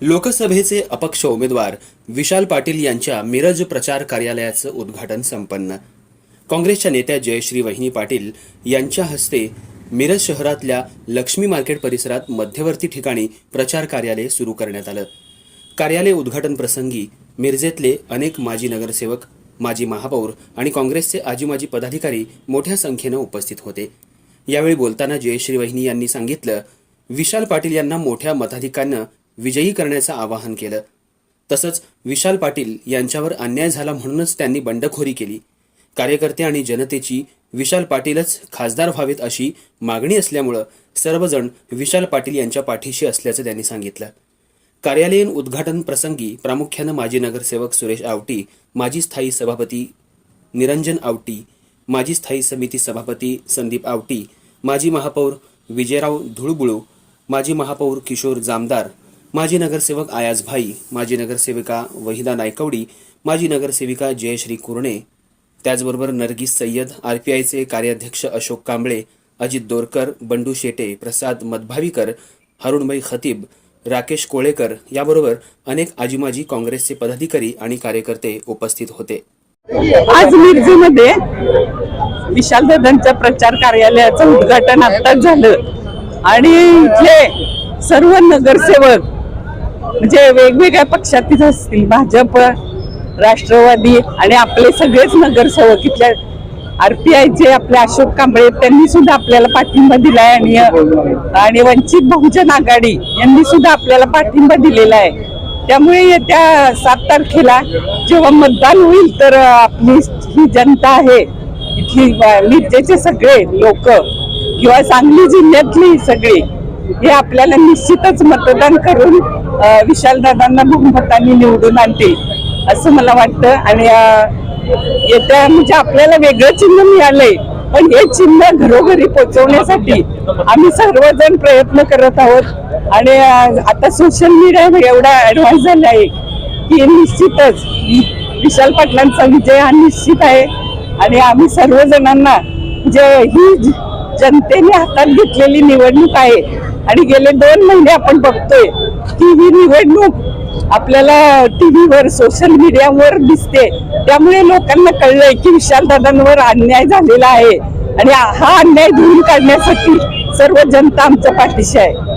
लोकसभेचे अपक्ष उमेदवार विशाल पाटील यांच्या मिरज प्रचार कार्यालयाचं उद्घाटन संपन्न. काँग्रेसच्या नेत्या जयश्री वहिनी पाटील यांच्या हस्ते मिरज शहरातल्या लक्ष्मी मार्केट परिसरात मध्यवर्ती ठिकाणी प्रचार कार्यालय सुरू करण्यात आलं. कार्यालय उद्घाटन प्रसंगी मिरजेतले अनेक माजी नगरसेवक माजी महापौर आणि काँग्रेसचे आजी माजी पदाधिकारी मोठ्या संख्येनं उपस्थित होते. यावेळी बोलताना जयश्री वहिनी यांनी सांगितलं विशाल पाटील यांना मोठ्या मताधिकानं विजयी करण्याचं आवाहन केलं. तसंच विशाल पाटील यांच्यावर अन्याय झाला म्हणूनच त्यांनी बंडखोरी केली. कार्यकर्ते आणि जनतेची विशाल पाटीलच खासदार व्हावेत अशी मागणी असल्यामुळं सर्वजण विशाल पाटील यांच्या पाठीशी असल्याचं त्यांनी सांगितलं. कार्यालयीन उद्घाटन प्रसंगी प्रामुख्यानं माजी नगरसेवक सुरेश आवटी माजी स्थायी सभापती निरंजन आवटी माजी स्थायी समिती सभापती संदीप आवटी माजी महापौर विजयराव धुळबुळू माजी महापौर किशोर जामदार माजी नगरसेवक आयाज भाई माजी नगरसेविका वहिदा नायकवडी माजी नगरसेविका जयश्री कुरणे त्याचबरोबर नरगिस सय्यद आरपीआयचे कार्याध्यक्ष अशोक कांबळे अजित दोरकर बंडू शेटे प्रसाद मधभावीकर हरुणभाई खतीब राकेश कोळेकर याबरोबर अनेक आजीमाजी काँग्रेसचे पदाधिकारी आणि कार्यकर्ते उपस्थित होते. आज मिरजेमध्ये विशाल दादांच्या प्रचार कार्यालयाचं उद्घाटन आत्ताच झालं. आणि इथले सर्व नगरसेवक म्हणजे वेगवेगळ्या पक्षातील असतील भाजप राष्ट्रवादी आणि आपले सगळेच नगरसेवक इथल्या आरपीआयचे आपले अशोक कांबळे त्यांनी सुद्धा आपल्याला पाठिंबा दिलाय आणि आणि वंचित बहुजन आघाडी यांनी सुद्धा आपल्याला पाठिंबा दिलेला आहे. त्यामुळे येत्या सात तारखेला जेव्हा मतदान होईल तर आपली ही जनता आहे इथली ब- मिरजेचे सगळे लोक किंवा सांगली जिल्ह्यातली सगळी हे आपल्याला निश्चितच मतदान करून विशाल दादांना बहुमताने निवडून आणतील. असं मला वाटतं. आणि येत्या म्हणजे आपल्याला वेगळं चिन्ह मिळालंय. पण हे चिन्ह घरोघरी पोहोचवण्यासाठी आम्ही सर्वजण प्रयत्न करत आहोत. आणि आता सोशल मीडिया एवढा ऍडव्हान्स झाला आहे की निश्चितच विशाल पाटलांचा विजय हा निश्चित आहे. आणि आम्ही सर्वजणांना जे ही जनतेने हातात घेतलेली निवडणूक आहे. आणि गेले दोन महिने आपण बघतोय ही निवडणूक आपल्याला टीव्हीवर सोशल मीडियावर दिसते. त्यामुळे लोकांना कळलंय की विशाल दादांवर अन्याय झालेला आहे. आणि हा अन्याय धुवून काढण्यासाठी सर्व जनता आमच्या पाठीशी आहे.